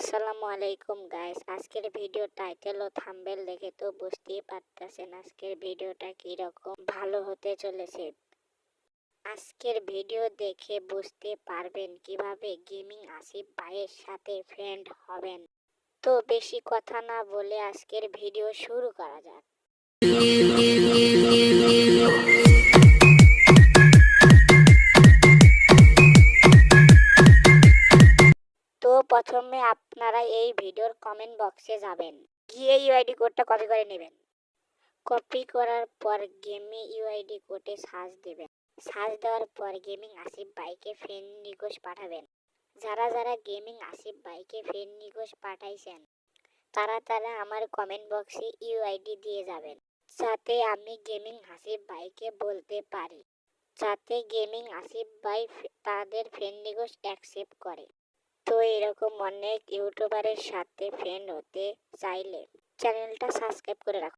আসসালামু আলাইকুম গাইস আজকের ভিডিও টাইটেল ও থাম্বেল দেখে তো বুঝতেই পারতেছেন আজকের ভিডিওটা কি রকম ভালো হতে চলেছে। আজকের ভিডিও দেখে বুঝতে পারবেন কীভাবে গেমিং আসিফ ভাইয়ের সাথে ফ্রেন্ড হবেন। তো বেশি কথা না বলে আজকের ভিডিও শুরু করা যাক। প্রথমে আপনারা এই ভিডিওর কমেন্ট বক্সে যাবেন। গিয়ে ইউআইডি কোডটা কপি করে নেবেন। কপি করার পর গেমে ইউআইডি কোডে সার্চ দেবেন। সার্চ দেওয়ার পর গেমিং আসিফ বাইকে ফ্রেন্ড রিকোয়েস্ট পাঠাবেন। যারা যারা গেমিং আসিফ বাইকে ফ্রেন্ড রিকোয়েস্ট পাঠাইছেন, তারা তারা আমার কমেন্ট বক্সে ইউআইডি দিয়ে যাবেন। যাতে আমি গেমিং আসিফ বাইকে বলতে পারি। যাতে গেমিং আসিফ বাই তাদের ফ্রেন্ড রিকোয়েস্ট অ্যাকসেপ্ট করে। তো এরকম অনেক ইউটিউবারের সাথে ফ্রেন্ড হতে চাইলে চ্যানেলটা সাবস্ক্রাইব করে রাখুন